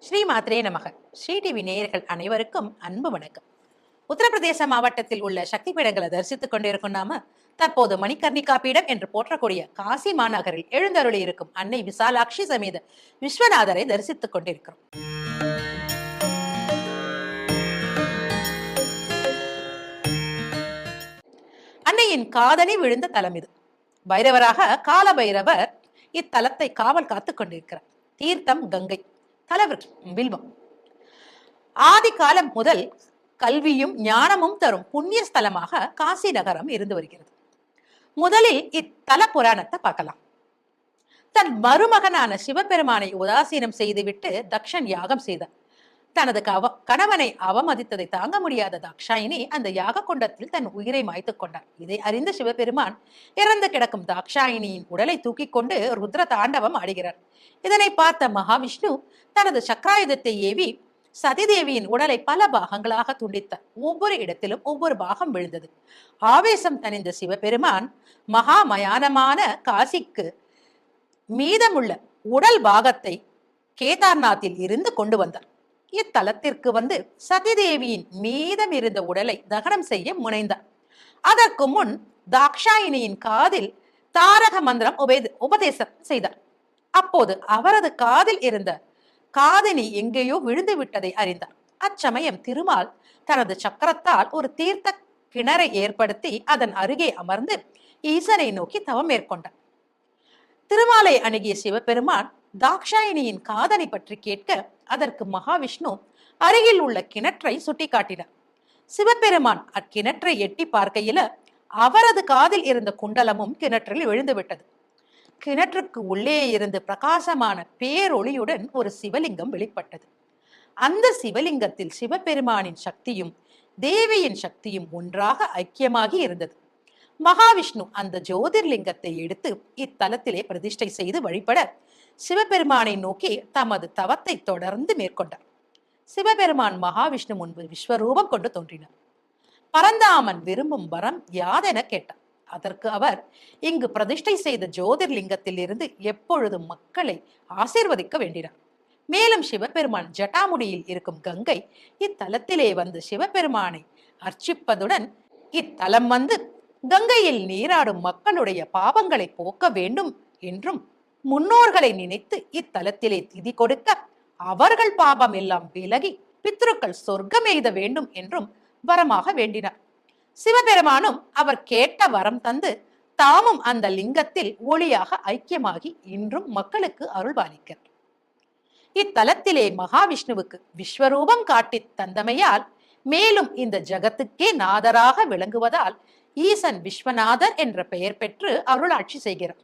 ஸ்ரீ மாத்ரே நமக. ஸ்ரீ டிவி நேயர்கள் அனைவருக்கும் அன்பு வணக்கம். உத்தரப்பிரதேச மாவட்டத்தில் உள்ள சக்தி பீடங்களை தரிசித்துக் கொண்டிருக்கும் நாம தற்போது மணிகர்ணிகா பீடம் என்று போற்றக்கூடிய காசி மாநகரில் எழுந்தருளி இருக்கும் அன்னை விசாலாட்சி சமேத விஸ்வநாதரை தரிசித்துக் கொண்டிருக்கிறோம். அன்னையின் காதலி விழுந்த தலம் இது. பைரவராக கால பைரவர் இத்தலத்தை காவல் காத்துக் கொண்டிருக்கிறார். தீர்த்தம் கங்கை. தலவிருட்சம் பில்வம். ஆதி காலம் முதல் கல்வியும் ஞானமும் தரும் புண்ணிய ஸ்தலமாக காசி நகரம் இருந்து வருகிறது. முதலில் இத்தல புராணத்தை பார்க்கலாம். தன் மருமகனான சிவபெருமானை உதாசீனம் செய்துவிட்டு தக்ஷன் யாகம் செய்தார். தனது கவ கணவனை அவமதித்ததை தாங்க முடியாத தாக்ஷாயினி அந்த யாக குண்டத்தில் தன் உயிரை மாய்த்து கொண்டார். இதை அறிந்த சிவபெருமான் இறந்து கிடக்கும் தாக்ஷாயினியின் உடலை தூக்கிக் கொண்டு ருத்ர தாண்டவம் ஆடுகிறார். இதனை பார்த்த மகாவிஷ்ணு தனது சக்கராயுதத்தை ஏவி சதிதேவியின் உடலை பல பாகங்களாக துண்டித்தார். ஒவ்வொரு இடத்திலும் ஒவ்வொரு பாகம் விழுந்தது. ஆவேசம் தணிந்த சிவபெருமான் மகா மயானமான காசிக்கு மீதமுள்ள உடல் பாகத்தை கேதார்நாத்தில் இருந்து கொண்டு வந்தார். இத்தலத்திற்கு வந்து சதிதேவியின் மீதம் இருந்த உடலை தகனம் செய்ய முனைந்தார். அதற்கு முன் தாக்ஷாயினியின் காதில் தாரக மந்திரம் உபேத உபதேசம் செய்தார். அப்போது அவரது காதில் இருந்த காதினி எங்கேயோ விழுந்து விட்டதை அறிந்தார். அச்சமயம் திருமால் தனது சக்கரத்தால் ஒரு தீர்த்த கிணறை ஏற்படுத்தி அதன் அருகே அமர்ந்து ஈசனை நோக்கி தவம் மேற்கொண்டார். திருமாலை அணுகிய சிவபெருமான் தாக்ஷாயினியின் காதலை பற்றி கேட்க அதற்கு மகாவிஷ்ணு அருகில் உள்ள கிணற்றை சுட்டிக்காட்டினார். சிவபெருமான் அக்கிணற்றை எட்டி பார்க்கையில அவரது காதில் இருந்த குண்டலமும் கிணற்றில் விழுந்துவிட்டது. கிணற்றுக்கு உள்ளே இருந்து பிரகாசமான பேரொளியுடன் ஒரு சிவலிங்கம் வெளிப்பட்டது. அந்த சிவலிங்கத்தில் சிவபெருமானின் சக்தியும் தேவியின் சக்தியும் ஒன்றாக ஐக்கியமாகி இருந்தது. மகாவிஷ்ணு அந்த ஜோதிர்லிங்கத்தை எடுத்து இத்தலத்திலே பிரதிஷ்டை செய்து வழிபட சிவபெருமானை நோக்கி தமது தவத்தை தொடர்ந்து மேற்கொண்டார். சிவபெருமான் மகாவிஷ்ணு முன்பு விஸ்வரூபம் கொண்டு தோன்றினார். பரந்தாமன் விரும்பும் வரம் யாதென கேட்டார். அதற்கு அவர் இங்கு பிரதிஷ்டை செய்த ஜோதிர்லிங்கத்தில் இருந்து எப்பொழுதும் மக்களை ஆசீர்வதிக்க வேண்டினார். மேலும் சிவபெருமான் ஜட்டாமுடியில் இருக்கும் கங்கை இத்தலத்திலே வந்து சிவபெருமானை அர்ச்சிப்பதுடன் இத்தலம் வந்து கங்கையில் நீராடும் மக்களுடைய பாவங்களை போக்க வேண்டும் என்றும் முன்னோர்களை நினைத்து இத்தலத்திலே திதி கொடுக்க அவர்கள் பாபம் எல்லாம் விலகி பித்ருக்கள் சொர்க்கம் எய்த வேண்டும் என்றும் வரமாக வேண்டினார். சிவபெருமானும் அவர் கேட்ட வரம் தந்து தாமும் அந்த லிங்கத்தில் ஒளியாக ஐக்கியமாகி இன்றும் மக்களுக்கு அருள்பாலிக்கிறார். இத்தலத்திலே மகாவிஷ்ணுவுக்கு விஸ்வரூபம் காட்டி தந்தமையால் மேலும் இந்த ஜகத்துக்கே நாதராக விளங்குவதால் ஈசன் விஸ்வநாதர் என்ற பெயர் பெற்று அருளாட்சி செய்கிறார்.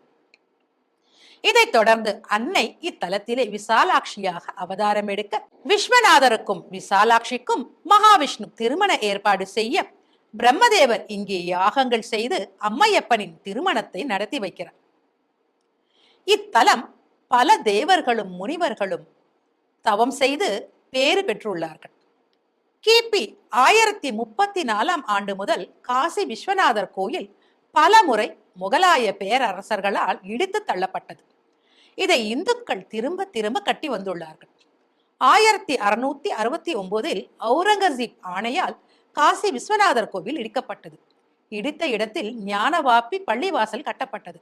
இதைத் தொடர்ந்து அன்னை இத்தலத்திலே விசாலாட்சியாக அவதாரம் எடுக்க விஸ்வநாதருக்கும் விசாலாட்சிக்கும் மகாவிஷ்ணு திருமண ஏற்பாடு செய்ய பிரம்மதேவர் இங்கே யாகங்கள் செய்து அம்மையப்பனின் திருமணத்தை நடத்தி வைக்கிறார். இத்தலம் பல தேவர்களும் முனிவர்களும் தவம் செய்து பேறு பெற்றுள்ளார்கள். கிபி ஆயிரத்தி முப்பத்தி நாலாம் ஆண்டு முதல் காசி விஸ்வநாதர் கோயில் பல முறை முகலாய பேரரசர்களால் இடித்து தள்ளப்பட்டது. இதை இந்துக்கள் திரும்ப திரும்ப கட்டி வந்துள்ளார்கள். ஆயிரத்தி அறுநூத்தி அறுபத்தி ஒன்பதில் அவுரங்கசீப் ஆணையால் காசி விஸ்வநாதர் கோவில் இடிக்கப்பட்டது. இடித்த இடத்தில் ஞானவாப்பி பள்ளிவாசல் கட்டப்பட்டது.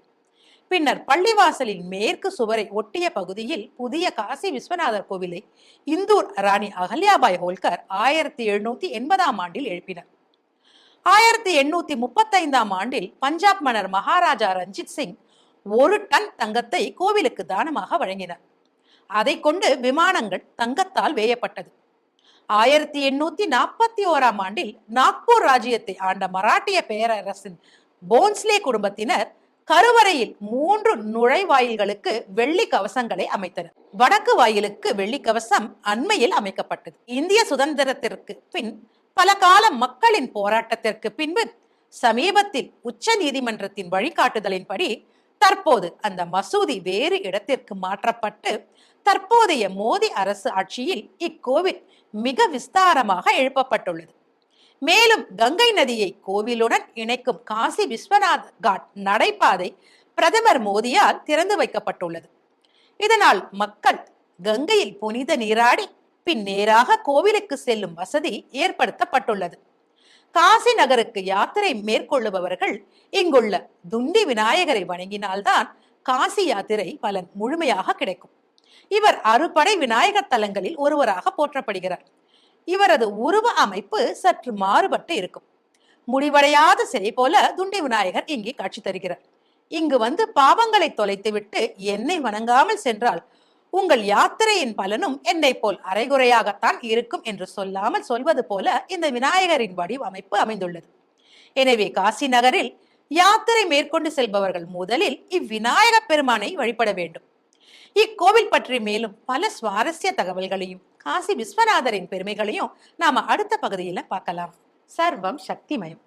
பின்னர் பள்ளிவாசலின் மேற்கு சுவரை ஒட்டிய பகுதியில் புதிய காசி விஸ்வநாதர் கோவிலை இந்தூர் ராணி அகல்யாபாய் ஹோல்கர் ஆயிரத்தி எழுநூத்தி எண்பதாம் ஆண்டில் எழுப்பினார். ஆயிரத்தி எண்ணூத்தி முப்பத்தைந்தாம் ஆண்டில் பஞ்சாப் மன்னர் மகாராஜா ரஞ்சித் சிங் ஒரு டன் தங்கத்தை கோவிலுக்கு தானமாக வழங்கினார். அதை கொண்டு விமானங்கள் தங்கத்தால் வேயப்பட்டது. ஆயிரத்தி எண்ணூத்தி நாற்பத்தி ஓராம் ஆண்டில் நாக்பூர் ராஜ்யத்தை ஆண்ட மராட்டிய பேரரசின் போன்ஸ்லே குடும்பத்தினர் கருவறையில் மூன்று நுழைவாயில்களுக்கு வெள்ளி கவசங்களை அமைத்தனர். வடக்கு வாயிலுக்கு வெள்ளி கவசம் அண்மையில் அமைக்கப்பட்டது. இந்திய சுதந்திரத்திற்கு பின் பல கால மக்களின் போராட்டத்திற்கு பின்பு சமீபத்தில் உச்ச நீதிமன்றத்தின் வழிகாட்டுதலின்படி தற்போது அந்த மசூதி வேறு இடத்திற்கு மாற்றப்பட்டு தற்போதைய மோடி அரசு ஆட்சியில் இக்கோவில் மிக விஸ்தாரமாக எழுப்பப்பட்டுள்ளது. மேலும் கங்கை நதியை கோவிலுடன் இணைக்கும் காசி விஸ்வநாத் காட் நடைபாதை பிரதமர் மோடியால் திறந்து வைக்கப்பட்டுள்ளது. இதனால் மக்கள் கங்கையில் புனித நீராடி பின் நேராக கோவிலுக்கு செல்லும் வசதி ஏற்படுத்தப்பட்டுள்ளது. காசி நகருக்கு யாத்திரை மேற்கொள்ளுபவர்கள் இங்குள்ள துண்டி விநாயகரை வணங்கினால்தான் காசி யாத்திரை பலன் முழுமையாக கிடைக்கும். இவர் அறுபடை விநாயகர் தலங்களில் ஒருவராக போற்றப்படுகிறார். இவரது உருவ அமைப்பு சற்று மாறுபட்டு இருக்கும். முடிவடையாத சிலை போல துண்டி விநாயகர் இங்கே காட்சி தருகிறார். இங்கு வந்து பாவங்களை தொலைத்துவிட்டு என்னை வணங்காமல் சென்றால் உங்கள் யாத்திரையின் பலனும் என்னை போல் அரைகுறையாகத்தான் இருக்கும் என்று சொல்லாமல் சொல்வது போல இந்த விநாயகரின் வடிவமைப்பு அமைந்துள்ளது. எனவே காசி நகரில் யாத்திரை மேற்கொண்டு செல்பவர்கள் முதலில் இவ்விநாயக பெருமானை வழிபட வேண்டும். இக்கோவில் பற்றி மேலும் பல சுவாரஸ்ய தகவல்களையும் காசி விஸ்வநாதரின் பெருமைகளையும் நாம அடுத்த பகுதியில் பார்க்கலாம். சர்வம் சக்திமயம்.